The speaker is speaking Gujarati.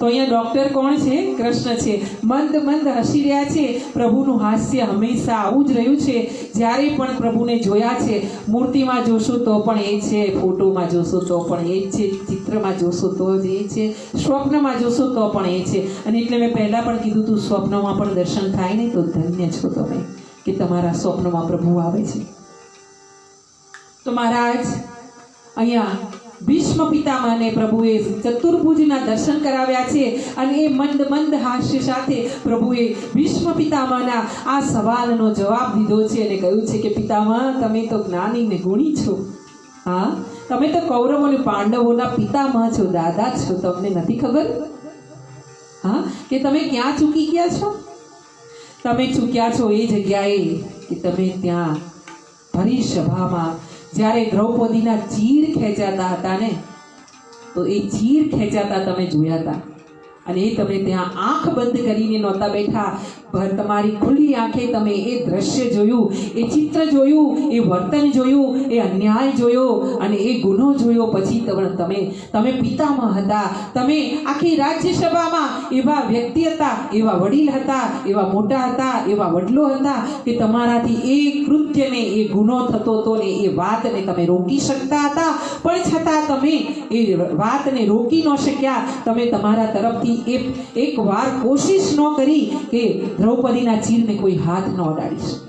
તો અહીંયા ડૉક્ટર કોણ છે? કૃષ્ણ છે. મંદ મંદ હસી રહ્યા છે. પ્રભુનું હાસ્ય હંમેશા આવું જ રહ્યું છે. જ્યારે પણ પ્રભુને જોયા છે, મૂર્તિમાં જોશો તો પણ એ છે, ફોટોમાં જોશો તો પણ એ જ છે, ચિત્રમાં જોશો તો જ એ છે, સ્વપ્નમાં જોશો તો પણ એ છે. અને એટલે મેં પહેલાં પણ કીધું હતું સ્વપ્નમાં પણ દર્શન થાય ને તો ધન્ય છો તમે, કે તમારા સ્વપ્નમાં પ્રભુ આવે છે. તો મહારાજ, અહીંયા ભીષ્મ પિતામાને પ્રભુએ ચતુર્ભુજના દર્શન કરાવ્યા છે અને એ મંદ મંદ હાસ્ય સાથે પ્રભુએ ભીષ્મ પિતામાના આ સવાલનો જવાબ દીધો છે અને કહ્યું છે કે પિતામા, તમે તો જ્ઞાની ને ગુણી છો. હા? તમે તો કૌરવ અને પાંડવોના પિતામહ છો, દાદા છો, તમને નથી ખબર? હા? કે તમે ક્યાં ચૂકી ગયા છો? તમે ચૂક્યા છો એ જગ્યાએ કે તમે ત્યાં ભરી સભામાં જ્યારે દ્રૌપદીના ચીર ખેંચાતા હતા ને, તો એ ચીર ખેંચાતા તમે જોયા હતા. અને એ તમે ત્યાં આંખ બંધ કરીને નહોતા બેઠા. ભર તમારી ખુલ્લી આંખે તમે એ દ્રશ્ય જોયું, એ ચિત્ર જોયું, એ વર્તન જોયું, એ અન્યાય જોયો અને એ ગુનો જોયો પછી તમે તમે પિતામાં હતા. તમે આખી રાજ્યસભામાં એવા વ્યક્તિ હતા, એવા વડીલ હતા, એવા મોટા હતા, એવા વડલો હતા કે તમારાથી એ કૃત્યને, એ ગુનો થતો હતો ને એ વાતને તમે રોકી શકતા હતા. પણ છતાં તમે એ વાતને રોકી ન શક્યા. તમે તમારા તરફથી એ એક વાર કોશિશ ન કરી કે દ્રૌપદીના ચીરને કોઈ હાથ ન અડાડી શકે